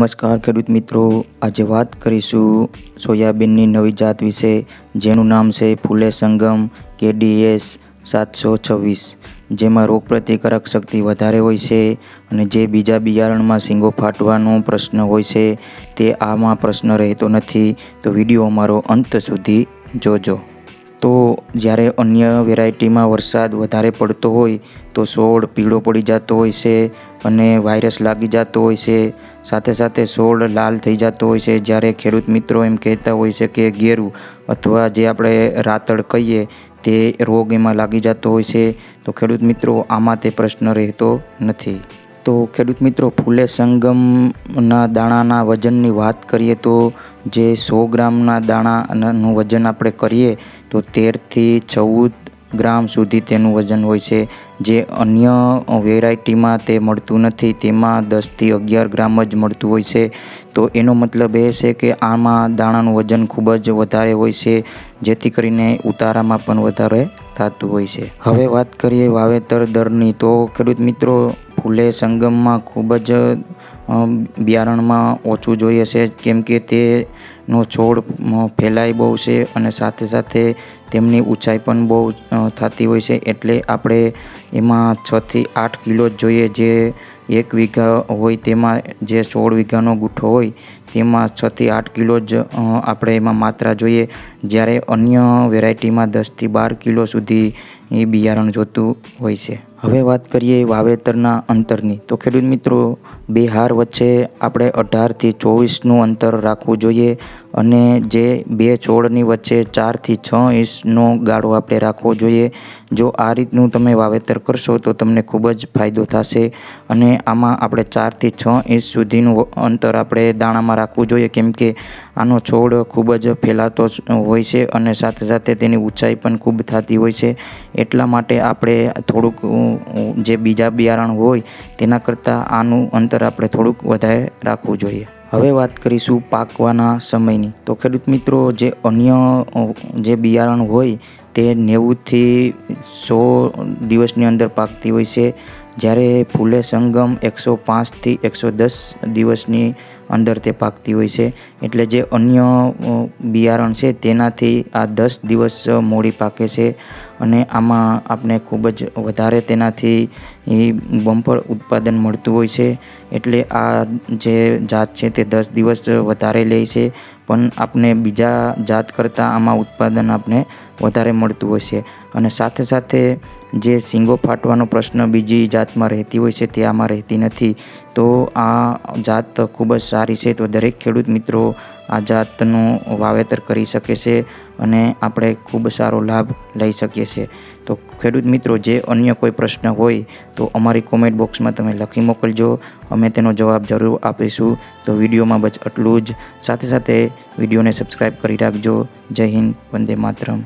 નમસ્કાર ખેડૂત મિત્રો, આજે વાત કરીશું સોયાબીનની નવી જાત વિશે, જેનું નામ છે ફૂલે સંગમ કેડીએસ સાતસો છવ્વીસ, જેમાં રોગપ્રતિકારક શક્તિ વધારે હોય છે અને જે બીજા બિયારણમાં શીંગો ફાટવાનો પ્રશ્ન હોય છે, તે આમાં પ્રશ્ન રહેતો નથી. તો વીડિયો અમારો અંત સુધી જોજો. તો જ્યારે અન્ય વેરાયટીમાં વરસાદ વધારે પડતો હોય, તો છોડ પીળો પડી જતો હોય છે અને વાયરસ લાગી જતો હોય છે. સાથે સાથે છોડ લાલ થઈ જતો હોય છે. જ્યારે ખેડૂત મિત્રો એમ કહેતા હોય છે કે ગેરું અથવા જે આપણે રાતળ કહીએ, તે રોગ એમાં લાગી જતો હોય છે. તો ખેડૂત મિત્રો, આમાં તે પ્રશ્ન રહેતો નથી. તો ખેડૂત મિત્રો, ફૂલે સંગમના દાણાના વજનની વાત કરીએ તો જે સો ગ્રામના દાણાનું વજન આપણે કરીએ તો તેરથી ચૌદ ગ્રામ સુધી તેનું વજન હોય છે. જે અન્ય વેરાયટીમાં તે મળતું નથી, તેમાં દસથી અગિયાર ગ્રામ જ મળતું હોય છે. તો એનો મતલબ એ છે કે આમાં દાણાનું વજન ખૂબ જ વધારે હોય છે, જેથી કરીને ઉતારામાં પણ વધારે થતું હોય છે. હવે વાત કરીએ વાવેતર દરની, તો ખેડૂત મિત્રો, ફૂલે સંગમમાં ખૂબ જ બિયારણમાં ઓછું જોઈએ છે, કેમ કે તેનો છોડ ફેલાય બહુ છે અને સાથે સાથે તેમની ઊંચાઈ પણ બહુ થતી હોય છે. એટલે આપણે એમાં છથી આઠ કિલો જ જોઈએ જે એક વીઘા હોય, તેમાં જે સોળ વીઘાનો ગુઠ્ઠો હોય તેમાં છથી આઠ કિલો જ આપણે એમાં માત્રા જોઈએ. જ્યારે અન્ય વેરાયટીમાં દસથી બાર કિલો સુધી એ બિયારણ જોતું હોય છે. હવે વાત કરીએ વાવેતરના અંતરની. તો ખેડૂત મિત્રો, બે હાર વચ્ચે આપણે અઢારથી ચોવીસનું અંતર રાખવું જોઈએ અને જે બે છોડની વચ્ચે ચારથી છ ઇંચનો ગાળો આપણે રાખવો જોઈએ. જો આ રીતનું તમે વાવેતર કરશો તો તમને ખૂબ જ ફાયદો થશે અને આમાં આપણે ચારથી છ ઇંચ સુધીનું અંતર આપણે દાણામાં રાખવું જોઈએ. કેમ કે આનો છોડ ખૂબ જ ફેલાતો હોય છે અને સાથે સાથે તેની ઊંચાઈ પણ ખૂબ થતી હોય છે. એટલા માટે આપણે થોડુંક જે બીજા બિયારણ હોય તેના કરતાં આનું અંતર આપણે થોડુંક વધારે રાખવું જોઈએ. હવે વાત કરીશું પાકવાના સમયની. તો ખેડૂત મિત્રો, જે અન્ય જે બિયારણ હોય તે નેવુંથી સો દિવસની અંદર પાકતી હોય છે. જ્યારે ફૂલે સંગમ એકસો પાંચથી એકસો દસ દિવસની અંદર તે પાકતી હોય છે. એટલે જે અન્ય બિયારણ છે તેનાથી આ દસ દિવસ મોડી પાકે છે. અને આમાં આપણે ખૂબ જ વધારે તેનાથી બમ્પર ઉત્પાદન મળતું હોય છે. એટલે આ જે જાત છે તે દસ દિવસ વધારે લે છે. પણ આપણે બીજા જાત કરતાં આમાં ઉત્પાદન આપણે વધારે મળતું હોય છે. અને સાથે સાથે જે શીંગો ફાટવાનો પ્રશ્ન બીજી જાતમાં રહેતી હોય છે તે આમાં રહેતી નથી. તો આ જાત ખૂબ જ સારી છે. તો દરેક ખેડૂત મિત્રો આ જાતનું વાવેતર કરી શકે છે અને આપણે ખૂબ સારો લાભ લઈ શકીએ છીએ. તો ખેડૂત મિત્રો, જે અન્ય કોઈ પ્રશ્ન હોય તો અમારી કોમેન્ટ બોક્સમાં તમે લખી મોકલજો. અમે તેનો જવાબ જરૂર આપીશું. તો વિડીયોમાં બસ આટલું જ. સાથે સાથે વિડીયોને સબસ્ક્રાઈબ કરી રાખજો. જય હિન્દ. વંદે માતરમ.